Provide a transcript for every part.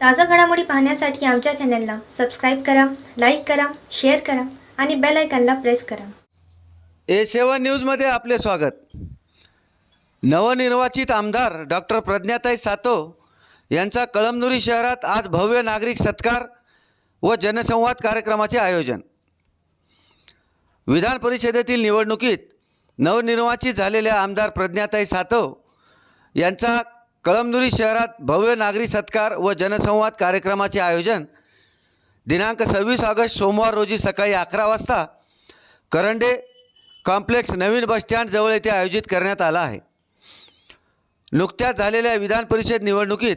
ताज्या घडामोडी पाहण्यासाठी आमच्या चॅनलला सबस्क्राईब करा लाईक करा शेअर करा आणि बेल आयकॉनला प्रेस करा. ए सेवन न्यूजमध्ये आपले स्वागत. नवनिर्वाचित आमदार डॉक्टर प्रज्ञाताई सातो यांचा कळमनुरी शहरात आज भव्य नागरिक सत्कार व जनसंवाद कार्यक्रमाचे आयोजन. विधान परिषदेतील निवडणुकीत नवनिर्वाचित झालेल्या आमदार प्रज्ञाताई सातव यांचा कळमनुरी शहरात भव्य नागरी सत्कार व जनसंवाद कार्यक्रमाचे आयोजन. दिनांक सव्वीस ऑगस्ट सोमवार रोजी सकाळी अकरा वाजता करंडे कॉम्प्लेक्स नवीन बसस्टँड येथे आयोजित करण्यात आला आहे. नुकत्याच झालेल्या विधान परिषद निवडणुकीत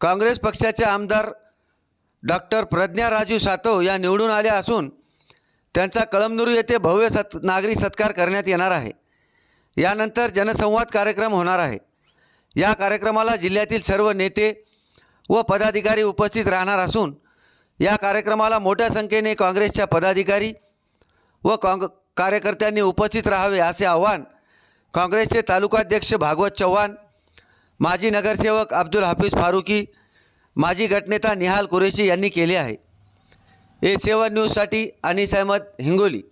काँग्रेस पक्षाचे आमदार डॉक्टर प्रज्ञा राजू सातव या निवडून आल्या असून त्यांचा कळमनुरी येथे भव्य सत् नागरी सत्कार करण्यात येणार आहे. यानंतर जनसंवाद कार्यक्रम होणार आहे. या कार्यक्रमाला जिल्ह्यातील सर्व नेते व पदाधिकारी उपस्थित राहणार असून या कार्यक्रमाला मोठ्या संख्येने काँग्रेसच्या पदाधिकारी व काँग कार्यकर्त्यांनी उपस्थित राहावे असे आवाहन काँग्रेसचे तालुकाध्यक्ष भागवत चव्हाण माजी नगरसेवक अब्दुल हाफिज फारुकी माजी गटनेता निहाल कुरेशी यांनी केले आहे. ए सेवन न्यूजसाठी अनिस अहमद हिंगोली.